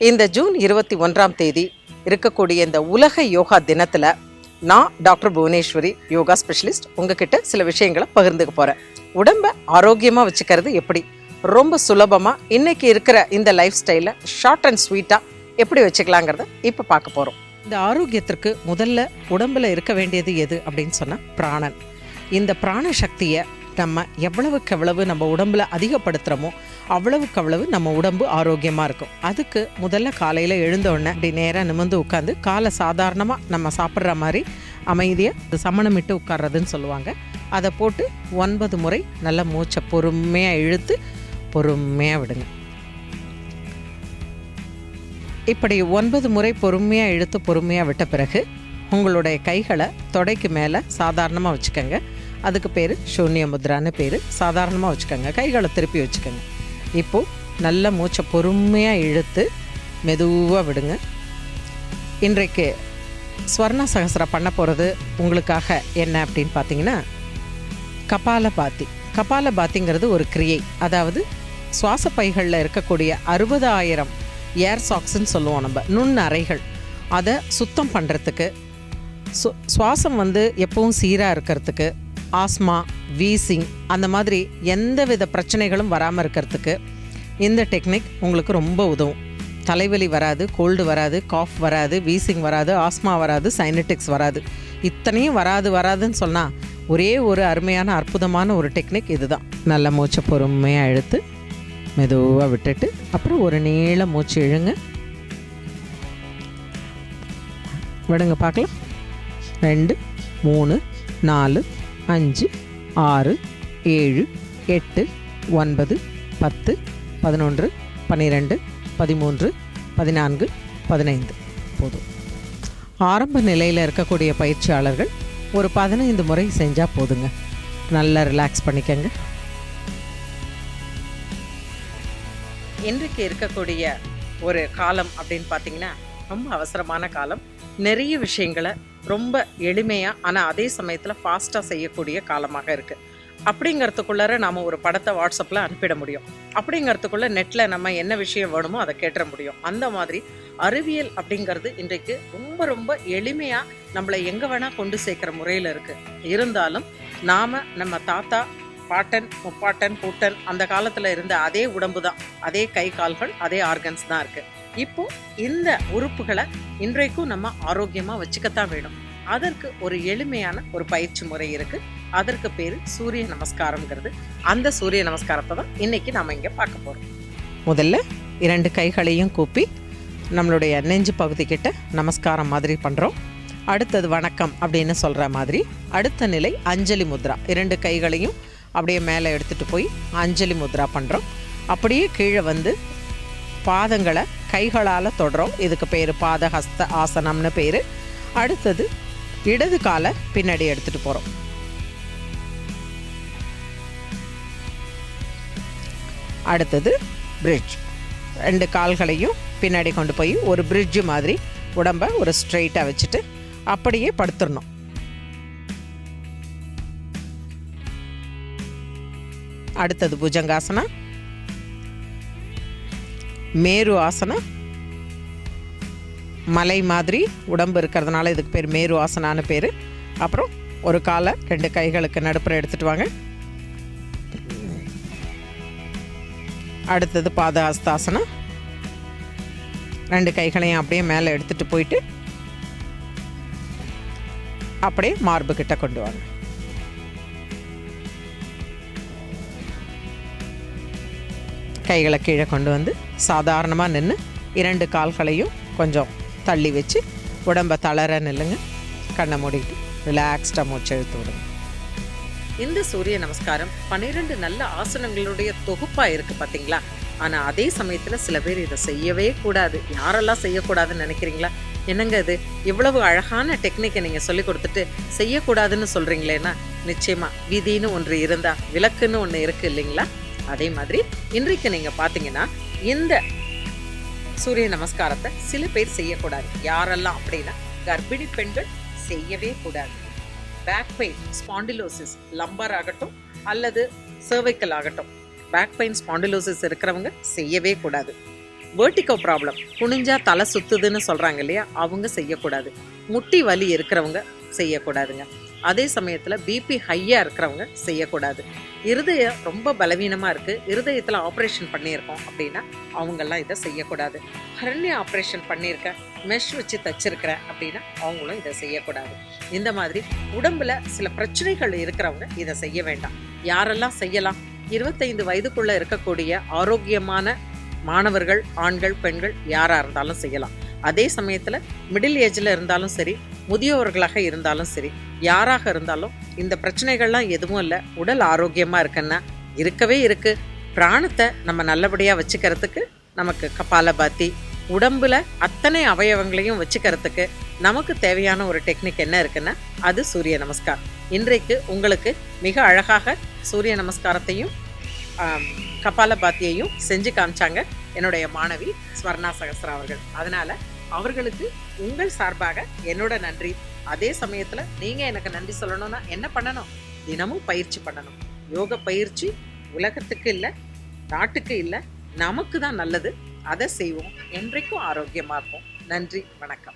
இந்த ஜூன் இருபத்தி ஒன்றாம் தேதி இருக்கக்கூடிய இந்த உலக யோகா தினத்தில் நான் டாக்டர் புவனேஸ்வரி யோகா ஸ்பெஷலிஸ்ட் உங்ககிட்ட சில விஷயங்களை பகிர்ந்துக்க போகிறேன் உடம்பை ஆரோக்கியமாக வச்சுக்கிறது எப்படி? ரொம்ப சுலபமாக இன்னைக்கு இருக்கிற இந்த லைஃப் ஸ்டைலில் ஷார்ட் அண்ட் ஸ்வீட்டாக எப்படி வச்சுக்கலாங்கிறத இப்போ பார்க்க போகிறோம் இந்த ஆரோக்கியத்திற்கு முதல்ல உடம்புல இருக்க வேண்டியது எது அப்படின்னு சொன்னால் பிராணன். இந்த பிராண சக்தியை நம்ம எவ்வளவுக்கு எவ்வளவு நம்ம உடம்புல அதிகப்படுத்துகிறோமோ அவ்வளவுக்கு அவ்வளவு நம்ம உடம்பு ஆரோக்கியமாக இருக்கும். அதுக்கு முதல்ல காலையில் எழுந்தோடனே அப்படி நேராக நிமிர்ந்து உட்காந்து காலை சாதாரணமாக நம்ம சாப்பிட்ற மாதிரி அமைதியாக சமணமிட்டு உட்கார்றதுன்னு சொல்லுவாங்க. அதை போட்டு ஒன்பது முறை நல்ல மூச்சை பொறுமையாக இழுத்து பொறுமையாக விடுங்க. இப்படி ஒன்பது முறை பொறுமையாக இழுத்து பொறுமையாக விட்ட பிறகு உங்களுடைய கைகளை தொடைக்கு மேலே சாதாரணமாக வச்சுக்கோங்க. அதுக்கு பேர் சூன்ய முத்ரான்னு பேர். சாதாரணமாக வச்சுக்கோங்க. கைகளை திருப்பி வச்சுக்கோங்க. இப்போது நல்ல மூச்சை பொறுமையாக இழுத்து மெதுவாக விடுங்க. இன்றைக்கு ஸ்வர்ண சகசரம் பண்ண போகிறது உங்களுக்காக என்ன அப்படின்னு பார்த்தீங்கன்னா கபால பாத்தி. கபால பாத்திங்கிறது ஒரு கிரியை. அதாவது சுவாச பைகளில் இருக்கக்கூடிய அறுபதாயிரம் ஏர் சாக்ஸ்ன்னு சொல்லுவோம் நம்ம. நுண் அறைகள் அதை சுத்தம் பண்ணுறதுக்கு சு சுவாசம் வந்து எப்பவும் சீராக இருக்கிறதுக்கு ஆஸ்மா வீசிங் அந்த மாதிரி எந்த வித பிரச்சனைகளும் வராமல் இருக்கிறதுக்கு இந்த டெக்னிக் உங்களுக்கு ரொம்ப உதவும். தலைவலி வராது கோல்டு வராது காஃப் வராது வீசிங் வராது ஆஸ்மா வராது சைனட்டிக்ஸ் வராது. இத்தனையும் வராது வராதுன்னு சொன்னால் ஒரே ஒரு அருமையான அற்புதமான ஒரு டெக்னிக் இதுதான். நல்ல மூச்சை பொறுமையாக இழுத்து மெதுவாக விட்டுட்டு அப்புறம் ஒரு நீள மூச்சு இழுங்க. விடுங்க பார்க்கலாம். ரெண்டு மூணு நாலு அஞ்சு ஆறு ஏழு எட்டு ஒன்பது பத்து பதினொன்று பன்னிரெண்டு பதிமூன்று பதினான்கு பதினைந்து. போதும். ஆரம்ப நிலையில் இருக்கக்கூடிய பயிற்சியாளர்கள் ஒரு பதினைந்து முறை செஞ்சால் போதுங்க. நல்லா ரிலாக்ஸ் பண்ணிக்கங்க. இன்றைக்கு இருக்கக்கூடிய ஒரு காலம் அப்படின்னு பார்த்தீங்கன்னா ரொம்ப அவசரமான காலம். நிறைய விஷயங்களை ரொம்ப எளிமையாக ஆனால் அதே சமயத்தில் ஃபாஸ்ட்டாக செய்யக்கூடிய காலமாக இருக்குது அப்படிங்கிறதுக்குள்ளார நாம் ஒரு படத்தை வாட்ஸ்அப்பில் அனுப்பிட முடியும். அப்படிங்கிறதுக்குள்ள நெட்டில் நம்ம என்ன விஷயம் வேணுமோ அதை கேட்டுற முடியும். அந்த மாதிரி அறிவியல் அப்படிங்கிறது இன்றைக்கு ரொம்ப ரொம்ப எளிமையாக நம்மளை எங்கே வேணால் கொண்டு சேர்க்குற முறையில் இருக்குது இருந்தாலும் நாம் நம்ம தாத்தா பாட்டன் முப்பாட்டன் பூட்டன் அந்த காலத்தில் இருந்த அதே உடம்பு தான் அதே கை கால்கள் அதே ஆர்கன்ஸ் தான் இருக்குது இப்போ இந்த உறுப்புகளை இன்றைக்கும் நம்ம ஆரோக்கியமாக வச்சுக்கத்தான் வேணும். அதற்கு ஒரு எளிமையான ஒரு பயிற்சி முறை இருக்கு. அதற்கு பேர் சூரிய நமஸ்காரம்ங்கிறது. அந்த சூரிய நமஸ்காரத்தை தான் இன்னைக்கு நாம இங்க பார்க்க போறோம். முதல்ல இரண்டு கைகளையும் கூப்பி நம்மளுடைய நெஞ்சு பகுதிக்கிட்ட நமஸ்காரம் மாதிரி பண்றோம். அடுத்தது வணக்கம் அப்படின்னு சொல்ற மாதிரி. அடுத்த நிலை அஞ்சலி முத்ரா. இரண்டு கைகளையும் அப்படியே மேலே எடுத்துட்டு போய் அஞ்சலி முத்ரா பண்றோம். அப்படியே கீழே வந்து பாதங்களை கைகளால் தொடுறோம். இதுக்கு பேர் பாதஹஸ்த ஆசனம்னு பேர். அடுத்தது இடது காலை பின்னாடி எடுத்துகிட்டு போகிறோம் அடுத்தது பிரிட்ஜ் ரெண்டு கால்களையும் பின்னாடி கொண்டு போய் ஒரு பிரிட்ஜு மாதிரி உடம்ப ஒரு ஸ்ட்ரெயிட்டாக வச்சுட்டு அப்படியே படுத்துடணும். அடுத்தது புஜங்காசனா மேரு ஆசனம் மலை மாதிரி உடம்பு இருக்கிறதுனால இதுக்கு பேர் மேரு ஆசனான்னு பேர். அப்புறம் ஒரு காலை ரெண்டு கைகளுக்கு நடுப்புற எடுத்துட்டு வாங்க. அடுத்தது பாத ஹஸ்தாசனம் ரெண்டு கைகளையும் அப்படியே மேலே எடுத்துகிட்டு போயிட்டு அப்படியே மார்பு கிட்ட கொண்டு வாங்க. கைகளை கீழே கொண்டு வந்து சாதாரணமாக நின்று இரண்டு கால்களையும் கொஞ்சம் தள்ளி வச்சு உடம்ப தளர நில்லுங்க. கண்ணை மூடிட்டு ரிலாக்ஸ்டாக மூச்சு இழுத்து விடுங்க. இந்த சூரிய நமஸ்காரம் பன்னிரெண்டு நல்ல ஆசனங்களுடைய தொகுப்பாக இருக்குது பார்த்தீங்களா ஆனால் அதே சமயத்தில் சில பேர் இதை செய்யவே கூடாது. யாரெல்லாம் செய்யக்கூடாதுன்னு நினைக்கிறீங்களா? என்னங்க இது? இவ்வளவு அழகான டெக்னிக்கை நீங்கள் சொல்லி கொடுத்துட்டு செய்யக்கூடாதுன்னு சொல்கிறீங்களேன்னா நிச்சயமாக விதின்னு ஒன்று இருந்தால் விளக்குன்னு ஒன்று இருக்குது இல்லைங்களா? அதே மாதிரி இன்றைக்கு நீங்கள் பார்த்தீங்கன்னா இந்த சூரிய நமஸ்காரத்தை சில பேர் செய்யக்கூடாது. யாரெல்லாம் அப்படின்னா கர்ப்பிணி பெண்கள் செய்யவே கூடாது. பேக் பெயின் ஸ்பாண்டிலோசிஸ் லம்பர் ஆகட்டும் அல்லது சர்வைக்கல் ஆகட்டும். பேக் பெயின் ஸ்பாண்டிலோசிஸ் இருக்கிறவங்க செய்யவே கூடாது. வேர்டிகோ ப்ராப்ளம் குனிஞ்சா தலை சுத்துதுன்னு சொல்கிறாங்க இல்லையா? அவங்க செய்யக்கூடாது. முட்டி வலி இருக்கிறவங்க செய்யக்கூடாதுங்க. அதே சமயத்தில் பிபி ஹையாக இருக்கிறவங்க செய்யக்கூடாது. இருதயம் ரொம்ப பலவீனமாக இருக்குது இருதயத்தில் ஆப்ரேஷன் பண்ணியிருக்கோம் அப்படின்னா அவங்கெல்லாம் இதை செய்யக்கூடாது. ஹரண்ய ஆப்ரேஷன் பண்ணியிருக்கேன் மெஷ் வச்சு தச்சிருக்கிறேன் அப்படின்னா அவங்களும் இதை செய்யக்கூடாது. இந்த மாதிரி உடம்பில் சில பிரச்சனைகள் இருக்கிறவங்க இதை செய்ய வேண்டாம். யாரெல்லாம் செய்யலாம்? இருபத்தைந்து வயதுக்குள்ளே இருக்கக்கூடிய ஆரோக்கியமான மாணவர்கள் ஆண்கள் பெண்கள் யாராக இருந்தாலும் செய்யலாம். அதே சமயத்தில் மிடில் ஏஜில் இருந்தாலும் சரி முதியவர்களாக இருந்தாலும் சரி யாராக இருந்தாலும் இந்த பிரச்சனைகள்லாம் எதுவும் இல்லை. உடல் ஆரோக்கியமாக இருக்குன்னா இருக்கவே இருக்குது பிராணத்தை நம்ம நல்லபடியாக வச்சுக்கிறதுக்கு நமக்கு கபாலபாத்தி உடம்புல அத்தனை அவயவங்களையும் வச்சுக்கிறதுக்கு நமக்கு தேவையான ஒரு டெக்னிக் என்ன இருக்குன்னா அது சூரிய நமஸ்கார் இன்றைக்கு உங்களுக்கு மிக அழகாக சூரிய நமஸ்காரத்தையும் ஆம், கபாலபாத்தியையும் செஞ்சு காமிச்சாங்க. என்னுடைய மாணவி ஸ்வர்ணா சகஸ்ரா அவர்கள். அதனால அவர்களுக்கு உங்கள் சார்பாக என்னோட நன்றி. அதே சமயத்துல நீங்க எனக்கு நன்றி சொல்லணும்னா என்ன பண்ணணும்? தினமும் பயிற்சி பண்ணணும். யோக பயிற்சி உலகத்துக்கு இல்லை நாட்டுக்கு இல்லை நமக்கு தான் நல்லது. அதை செய்வோம். என்றைக்கும் ஆரோக்கியமா இருப்போம். நன்றி வணக்கம்.